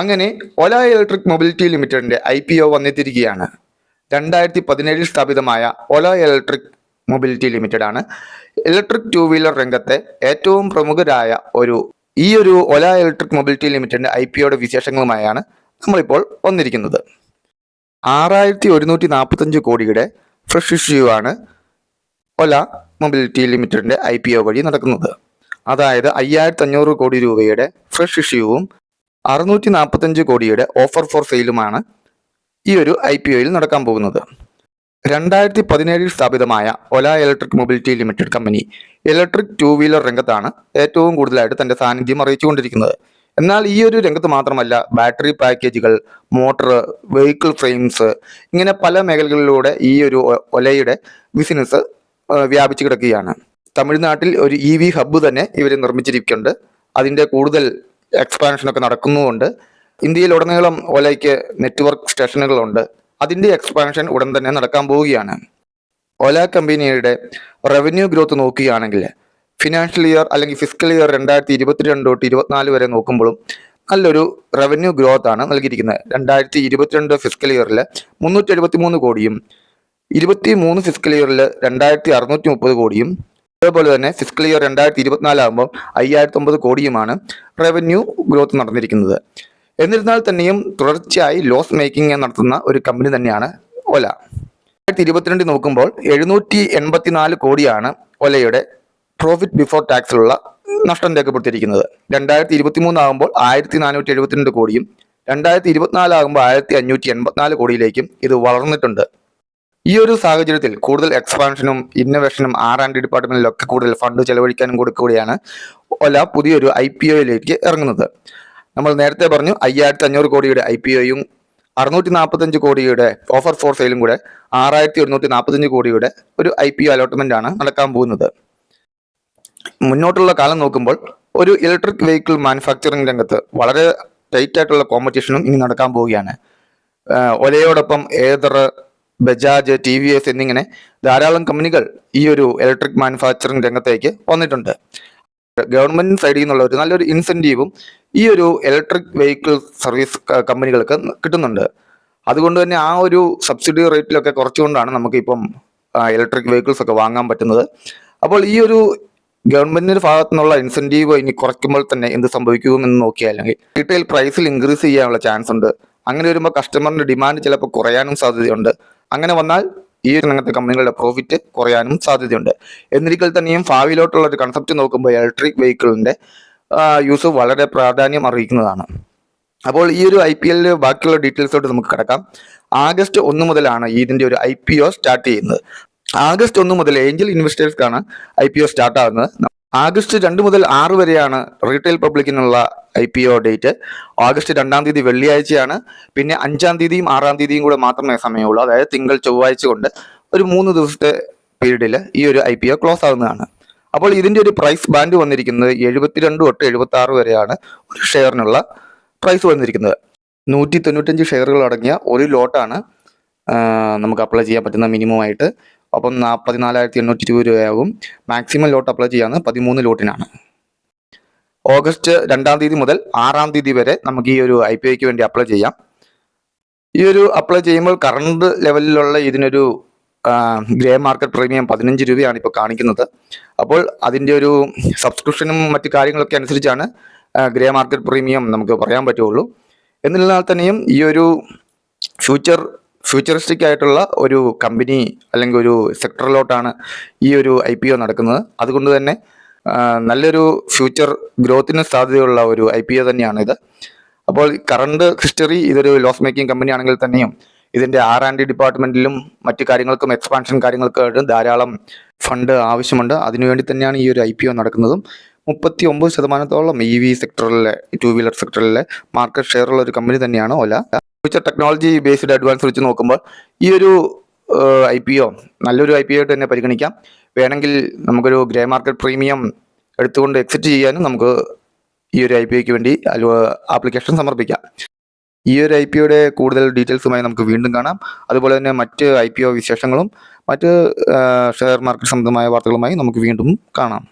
അങ്ങനെ Ola electric mobility ലിമിറ്റഡിന്റെ I P O വന്നെത്തിരിക്കുകയാണ്. രണ്ടായിരത്തി പതിനേഴിൽ സ്ഥാപിതമായ ഒല ഇലക്ട്രിക് മൊബിലിറ്റി ലിമിറ്റഡ് ആണ്. ഇലക്ട്രിക് ടു വീലർ രംഗത്തെ ഏറ്റവും പ്രമുഖരായ ഒരു ഈ ഒരു ഒല ഇലക്ട്രിക് മൊബിലിറ്റി ലിമിറ്റഡിന്റെ ഐ പി ഒയുടെ വിശേഷങ്ങളുമായാണ് നമ്മളിപ്പോൾ വന്നിരിക്കുന്നത്. ആറായിരത്തി ഒരുന്നൂറ്റി നാൽപ്പത്തഞ്ച് കോടിയുടെ ഫ്രഷ് ഇഷ്യൂ ആണ് ഒല മൊബിലിറ്റി ലിമിറ്റഡിന്റെ ഐ പി ഒ വഴി നടക്കുന്നത്. അതായത് അയ്യായിരത്തി അഞ്ഞൂറ് കോടി രൂപയുടെ ഫ്രഷ് ഇഷ്യൂവും അറുന്നൂറ്റി നാൽപ്പത്തഞ്ച് കോടിയുടെ ഓഫർ ഫോർ സെയിലുമാണ് ഈ ഒരു ഐ പി ഒയിൽ നടക്കാൻ പോകുന്നത്. രണ്ടായിരത്തി പതിനേഴിൽ സ്ഥാപിതമായ Ola electric mobility limited company electric two wheeler രംഗത്താണ് ഏറ്റവും കൂടുതലായിട്ട് തന്റെ സാന്നിധ്യം അറിയിച്ചുകൊണ്ടിരിക്കുന്നത്. എന്നാൽ ഈ ഒരു രംഗത്ത് മാത്രമല്ല ബാറ്ററി പാക്കേജുകൾ മോട്ടോർ വെഹിക്കിൾ ഫ്രെയിംസ് ഇങ്ങനെ പല മേഖലകളിലൂടെ ഈ ഒരു ഒലയുടെ ബിസിനസ് വ്യാപിച്ചു കിടക്കുകയാണ്. തമിഴ്നാട്ടിൽ ഒരു ഇ വി ഹബ്ബ് തന്നെ ഇവർ നിർമ്മിച്ചിരിക്കുന്നുണ്ട്. അതിന്റെ കൂടുതൽ എക്സ്പാൻഷനൊക്കെ നടക്കുന്നതുകൊണ്ട് ഇന്ത്യയിലുടനീളം ഒലയ്ക്ക് നെറ്റ്വർക്ക് സ്റ്റേഷനുകളുണ്ട്. അതിന്റെ എക്സ്പാൻഷൻ ഉടൻ തന്നെ നടക്കാൻ പോവുകയാണ്. ഓല കമ്പനിയുടെ റവന്യൂ ഗ്രോത്ത് നോക്കുകയാണെങ്കിൽ ഫിനാൻഷ്യൽ ഇയർ അല്ലെങ്കിൽ ഫിസിക്കൽ ഇയർ രണ്ടായിരത്തി ഇരുപത്തിരണ്ട് തൊട്ട് ഇരുപത്തിനാല് വരെ നോക്കുമ്പോഴും നല്ലൊരു റവന്യൂ ഗ്രോത്ത് ആണ് നൽകിയിരിക്കുന്നത്. രണ്ടായിരത്തി ഇരുപത്തിരണ്ട് ഫിസിക്കൽ ഇയറിൽ മുന്നൂറ്റി എഴുപത്തി മൂന്ന് കോടിയും ഇരുപത്തി മൂന്ന് ഫിസിക്കൽ ഇയറിൽ രണ്ടായിരത്തി അറുന്നൂറ്റി മുപ്പത് കോടിയും അതേപോലെ തന്നെ ഫിസിക്കൽ ഇയർ രണ്ടായിരത്തി ഇരുപത്തിനാലാകുമ്പോൾ അയ്യായിരത്തി ഒമ്പത് കോടിയുമാണ് റവന്യൂ ഗ്രോത്ത് നടന്നിരിക്കുന്നത്. എന്നിരുന്നാൽ തന്നെയും തുടർച്ചയായി ലോസ് മേക്കിംഗ് നടത്തുന്ന ഒരു കമ്പനി തന്നെയാണ് ഒല. രണ്ടായിരത്തി ഇരുപത്തിരണ്ടിൽ നോക്കുമ്പോൾ എഴുന്നൂറ്റി എൺപത്തിനാല് കോടിയാണ് ഒലയുടെ പ്രോഫിറ്റ് ബിഫോർ ടാക്സിലുള്ള നഷ്ടം രേഖപ്പെടുത്തിയിരിക്കുന്നത്. രണ്ടായിരത്തി ഇരുപത്തി മൂന്നാകുമ്പോൾ ആയിരത്തി നാനൂറ്റി എഴുപത്തിരണ്ട് കോടിയും രണ്ടായിരത്തി ഇരുപത്തിനാലാകുമ്പോൾ ആയിരത്തി അഞ്ഞൂറ്റി എൺപത്തിനാല് കോടിയിലേക്കും ഇത് വളർന്നിട്ടുണ്ട്. ഈ ഒരു സാഹചര്യത്തിൽ കൂടുതൽ എക്സ്പാൻഷനും ഇന്നോവേഷനും ആർ ആൻഡ് ഡിപ്പാർട്ട്മെന്റിലൊക്കെ കൂടുതൽ ഫണ്ട് ചെലവഴിക്കാനും കൊടുക്കുകയാണ് ഒല പുതിയൊരു ഐ പി ഒയിലേക്ക് ഇറങ്ങുന്നത്. നമ്മൾ നേരത്തെ പറഞ്ഞു അയ്യായിരത്തി അഞ്ഞൂറ് കോടിയുടെ ഐ പി ഒയും അറുന്നൂറ്റി നാൽപ്പത്തഞ്ച് കോടിയുടെ ഓഫർ ഫോർ സെയിലും കൂടെ ആറായിരത്തി ഒരുന്നൂറ്റി നാൽപ്പത്തഞ്ച് കോടിയുടെ ഒരു ഐ പി ഒ അലോട്ട്മെന്റ് ആണ് നടക്കാൻ പോകുന്നത്. മുന്നോട്ടുള്ള കാലം നോക്കുമ്പോൾ ഒരു ഇലക്ട്രിക് വെഹിക്കിൾ മാനുഫാക്ചറിംഗ് രംഗത്ത് വളരെ ടൈറ്റ് ആയിട്ടുള്ള കോമ്പറ്റീഷനും ഇനി നടക്കാൻ പോവുകയാണ്. ഒലയോടൊപ്പം Ather Bajaj T V S എന്നിങ്ങനെ ധാരാളം കമ്പനികൾ ഈ ഒരു ഇലക്ട്രിക് മാനുഫാക്ചറിംഗ് രംഗത്തേക്ക് വന്നിട്ടുണ്ട്. ഗവൺമെന്റ് സൈഡിൽ നിന്നുള്ള ഒരു നല്ലൊരു ഇൻസെന്റീവും ഈ ഒരു ഇലക്ട്രിക് വെഹിക്കിൾ സർവീസ് കമ്പനികൾക്ക് കിട്ടുന്നുണ്ട്. അതുകൊണ്ട് തന്നെ ആ ഒരു സബ്സിഡി റേറ്റിലൊക്കെ കുറച്ചുകൊണ്ടാണ് നമുക്കിപ്പം ഇലക്ട്രിക് വെഹിക്കിൾസ് ഒക്കെ വാങ്ങാൻ പറ്റുന്നത്. അപ്പോൾ ഈ ഒരു ഗവൺമെന്റിന്റെ ഭാഗത്തു നിന്നുള്ള ഇൻസെന്റീവ് ഇനി കുറയ്ക്കുമ്പോൾ തന്നെ എന്ത് സംഭവിക്കുമെന്ന് നോക്കിയാലെങ്കിൽ റീറ്റെയിൽ പ്രൈസിൽ ഇൻക്രീസ് ചെയ്യാനുള്ള ചാൻസ് ഉണ്ട്. അങ്ങനെ വരുമ്പോൾ കസ്റ്റമറിന്റെ ഡിമാൻഡ് ചിലപ്പോൾ കുറയാനും സാധ്യതയുണ്ട്. അങ്ങനെ വന്നാൽ ഈ ഒരു രംഗത്തെ കമ്പനികളുടെ പ്രോഫിറ്റ് കുറയാനും സാധ്യതയുണ്ട്. എന്നിരിക്കൽ തന്നെയും ഭാവിയിലോട്ടുള്ള ഒരു കൺസെപ്റ്റ് നോക്കുമ്പോൾ ഇലക്ട്രിക് വെഹിക്കിളിന്റെ യൂസ് വളരെ പ്രാധാന്യം അറിയിക്കുന്നതാണ് അപ്പോൾ ഈ ഒരു ഐ പി എല്ലിൽ ബാക്കിയുള്ള ഡീറ്റെയിൽസോട്ട് നമുക്ക് കിടക്കാം. ആഗസ്റ്റ് ഒന്ന് മുതലാണ് ഇതിന്റെ ഒരു ഐ പി ഒ സ്റ്റാർട്ട് ചെയ്യുന്നത്. ആഗസ്റ്റ് ഒന്ന് മുതൽ ഏഞ്ചൽ ഇൻവെസ്റ്റേഴ്സ്ക്കാണ് ഐ പി ഒ സ്റ്റാർട്ട് ആകുന്നത് ആഗസ്റ്റ് രണ്ട് മുതൽ ആറ് വരെയാണ് retail പബ്ലിക്കിനുള്ള I P O date. August രണ്ടാം തീയതി വെള്ളിയാഴ്ചയാണ്. പിന്നെ അഞ്ചാം തീയതിയും ആറാം തീയതിയും കൂടെ മാത്രമേ സമയമുള്ളൂ. അതായത് തിങ്കൾ ചൊവ്വാഴ്ച കൊണ്ട് ഒരു മൂന്ന് ദിവസത്തെ പീരീഡിൽ ഈ ഒരു ഐ പി ഒ ക്ലോസ് ആവുന്നതാണ്. അപ്പോൾ ഇതിന്റെ ഒരു പ്രൈസ് ബാൻഡ് വന്നിരിക്കുന്നത് എഴുപത്തിരണ്ട് തൊട്ട് എഴുപത്തി ആറ് വരെയാണ് ഒരു ഷെയറിനുള്ള പ്രൈസ് വന്നിരിക്കുന്നത്. നൂറ്റി തൊണ്ണൂറ്റഞ്ച് ഷെയറുകൾ അടങ്ങിയ ഒരു ലോട്ടാണ് നമുക്ക് അപ്ലൈ ചെയ്യാൻ പറ്റുന്ന മിനിമം ആയിട്ട് അപ്പം പതിനാലായിരത്തി എണ്ണൂറ്റി ഇരുപത് രൂപയാകും. മാക്സിമം ലോട്ട് അപ്ലൈ ചെയ്യാവുന്നത് പതിമൂന്ന് ലോട്ടിനാണ്. ഓഗസ്റ്റ് രണ്ടാം തീയതി മുതൽ ആറാം തീയതി വരെ നമുക്ക് ഈ ഒരു ഐ പി ഐക്ക് വേണ്ടി അപ്ലൈ ചെയ്യാം. ഈ ഒരു അപ്ലൈ ചെയ്യുമ്പോൾ കറണ്ട് ലെവലിലുള്ള ഇതിനൊരു ഗ്രേ മാർക്കറ്റ് പ്രീമിയം പതിനഞ്ച് രൂപയാണ് ഇപ്പോൾ കാണിക്കുന്നത്. അപ്പോൾ അതിന്റെ ഒരു സബ്സ്ക്രിപ്ഷനും മറ്റു കാര്യങ്ങളൊക്കെ അനുസരിച്ചാണ് ഗ്രേ മാർക്കറ്റ് പ്രീമിയം നമുക്ക് പറയാൻ പറ്റുള്ളൂ. എന്നിരുന്നാൽ തന്നെയും ഈ ഒരു ഫ്യൂച്ചർ ഫ്യൂച്ചറിസ്റ്റിക് ആയിട്ടുള്ള ഒരു കമ്പനി അല്ലെങ്കിൽ ഒരു സെക്ടറിലോട്ടാണ് ഈ ഒരു ഐ പി ഒ നടക്കുന്നത്. അതുകൊണ്ട് തന്നെ നല്ലൊരു ഫ്യൂച്ചർ ഗ്രോത്തിന് സാധ്യതയുള്ള ഒരു ഐ പി ഒ തന്നെയാണ് ഇത് അപ്പോൾ കറണ്ട് ഹിസ്റ്ററി ഇതൊരു ലോസ് മേക്കിംഗ് കമ്പനി ആണെങ്കിൽ തന്നെയും ഇതിന്റെ ആർ ആൻഡ് ഡി ഡിപ്പാർട്ട്മെന്റിലും മറ്റു കാര്യങ്ങൾക്കും എക്സ്പാൻഷൻ കാര്യങ്ങൾക്കായിട്ടും ധാരാളം ഫണ്ട് ആവശ്യമുണ്ട്. അതിനുവേണ്ടി തന്നെയാണ് ഈ ഒരു ഐ പി ഒ നടക്കുന്നതും. മുപ്പത്തി ഒമ്പത് ശതമാനത്തോളം ഇ വി സെക്ടറിലെ ടു വീലർ സെക്ടറിലെ മാർക്കറ്റ് ഷെയർ ഉള്ള ഒരു കമ്പനി തന്നെയാണ് Ola. Future technology based advance വെച്ച് നോക്കുമ്പോൾ ഈ ഒരു ഐ പി ഒ നല്ലൊരു ഐ പി ഒ ആയിട്ട് തന്നെ പരിഗണിക്കാം. വേണമെങ്കിൽ നമുക്കൊരു ഗ്രേ മാർക്കറ്റ് പ്രീമിയം എടുത്തുകൊണ്ട് എക്സിറ്റ് ചെയ്യാനും നമുക്ക് ഈ ഒരു ഐ പി ഒക്ക് വേണ്ടി ആപ്ലിക്കേഷൻ സമർപ്പിക്കാം. ഈ ഒരു ഐ പി ഒയുടെ കൂടുതൽ ഡീറ്റെയിൽസുമായി നമുക്ക് വീണ്ടും കാണാം. അതുപോലെ തന്നെ മറ്റ് ഐ പി ഒ വിശേഷങ്ങളും മറ്റ് ഷെയർ മാർക്കറ്റ് സംബന്ധമായ വാർത്തകളുമായി നമുക്ക് വീണ്ടും കാണാം.